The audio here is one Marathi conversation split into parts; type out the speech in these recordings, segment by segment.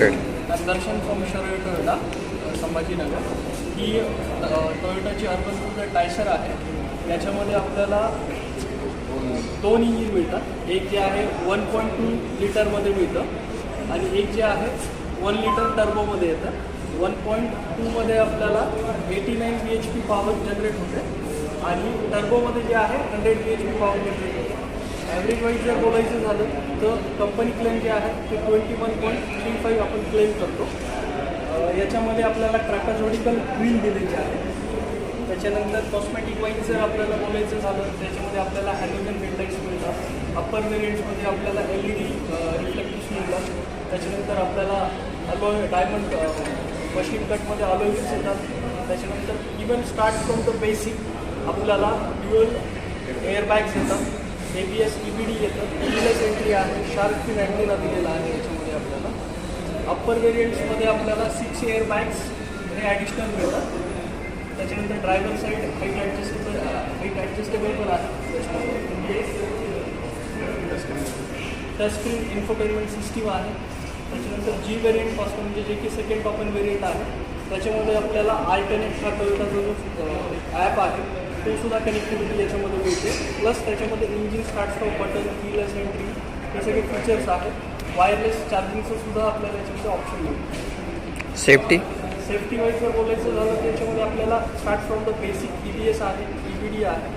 Right Darshan from Sharal Toyota Sambhajinagar. ही टोयोटाची अर्बन क्रुझर टायसर आहे. याच्यामध्ये आपल्याला दोन इंजिन मिळतात. एक जे आहे वन पॉईंट टू लिटरमध्ये मिळतं आणि एक जे आहे वन लिटर टर्बोमध्ये येतं. वन पॉईंट टूमध्ये आपल्याला eighty nine B H P power generate होते. आणि टर्बोमध्ये जे आहे hundred B H P power generate होते. ॲव्हरेज वाईज जर बोलायचं झालं तर कंपनी क्लेम जे आहे ते twenty one point three five आपण क्लेम करतो. याच्यामध्ये आपल्याला ट्रॅकाझोडिकल क्वीन दिलेली आहे. त्याच्यानंतर कॉस्मेटिक वाईज जर आपल्याला बोलायचं झालं त्याच्यामध्ये आपल्याला हॅलोजन हेडलाईट्स मिळतात. अप्पर वेरियंट्समध्ये आपल्याला एल ई डी रिफ्लेक्टिव्स मिळतात. त्याच्यानंतर आपल्याला अलोय डायमंड मशीन कटमध्ये अलोईज येतात. त्याच्यानंतर even start from the basic आपल्याला ड्युअल एअरबॅग्स येतात. A B S E B D येतं. एस एंट्री आहे. शार्क फिन अँटीना दिलेला आहे याच्यामध्ये आपल्याला. अप्पर वेरियंट्समध्ये आपल्याला सिक्स एअर बॅग्स हे ॲडिशनल मिळतात. त्याच्यानंतर driver side height adjustable height adjustable पण आहे. टचस्क्रीन इन्फोटेनमेंट सिस्टीम आहे. त्याच्यानंतर जी व्हेरियंटपासून म्हणजे जे की सेकंड टॉपन वेरियंट व्हेरियंट आहे. त्याच्यामध्ये आपल्याला आय कनेक्ट हा टोयोटाचा जो ॲप आहे. तो सुद्धा कनेक्टिव्हिटी याच्यामध्ये मिळते. प्लस त्याच्यामध्ये engine start stop button keyless entry हे सगळे फीचर्स आहेत. वायरलेस चार्जिंगचं सुद्धा आपल्याला याच्यामध्ये ऑप्शन मिळतं. सेफ्टी सेफ्टी वाईज जर बोलायचं झालं त्याच्यामध्ये आपल्याला start from the basic E B S आहे ई बी डी आहे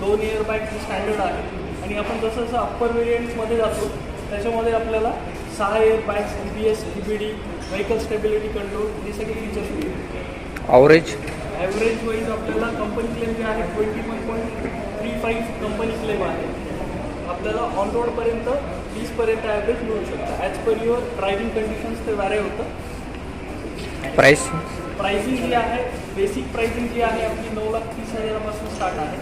दोन इयर बॅग स्टँडर्ड आहे. आणि आपण जसं जसं अप्पर वेरियंटमध्ये जातो त्याच्यामध्ये आपल्याला सहा air bags E B S E B D vehicle stability control हे सगळे फीचर्स मिळतात. अवरेज ॲव्हरेज वाईज आपल्याला कंपनी क्लेम जे आहे twenty one point three five company claim आहे. आपल्याला ऑन रोडपर्यंत वीसपर्यंत ॲव्हरेज मिळू शकतं. As per your driving conditions ते वॅरे होतं. प्राईस प्राइसिंग जी आहे बेसिक प्राइसिंग जी आहे आपली नऊ लाख तीस हजारापासून स्टार्ट आहे.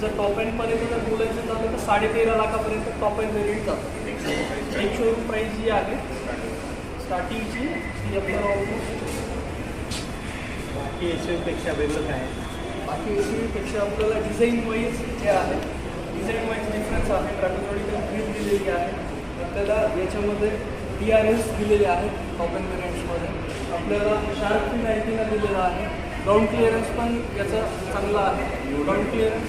जर टॉप एंडपर्यंत जर बोलायचं झालं तर साडे तेरा लाखापर्यंत टॉप एंड वेरियंट जातं. एक शोरूम प्राईस जी आहे स्टार्टिंगची ती आपल्याला ऑलमोस्ट बाकी एसपेक्षा वेगळं काय? आहे? बाकी एसीपेक्षा आपल्याला डिझाईन वाईज जे आहे डिझाईन वाईज डिफरन्स आहे. ट्रॅकोजॉडिकल ग्रीप दिलेली आहे. आपल्याला याच्यामध्ये डी आर एस दिलेले आहेत एंड वेरियंट्समध्ये आपल्याला शार्प फिन अँटीना दिलेला आहे. ग्राउंड क्लिअरन्स पण याचा चांगला आहे. ग्राउंड क्लिअरन्स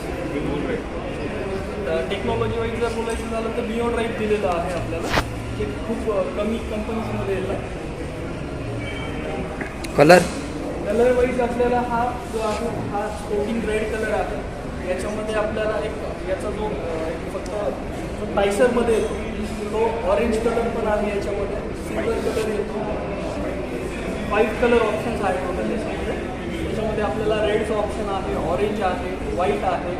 टेक्नॉलॉजी वाईज जर बोलायचं झालं तर बिओ ड्राईव्ह दिलेलं आहे आपल्याला. जे खूप कमी कंपनीजमध्ये येतं. कलर कलर वाईज आपल्याला हा जो आहे हा स्पोर्टिंग रेड कलर आहे. याच्यामध्ये आपल्याला एक याचा जो एक फक्त जो टायसरमध्ये येतो तो ऑरेंज कलर पण आहे याच्यामध्ये. सिल्वर कलर येतो. व्हाईट कलर ऑप्शन्स आहेत टोटल याच्यामध्ये त्याच्यामध्ये आपल्याला रेडचं ऑप्शन आहे ऑरेंज आहे व्हाईट आहे.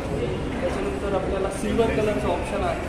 त्याच्यानंतर आपल्याला सिल्वर कलरचं ऑप्शन आहे.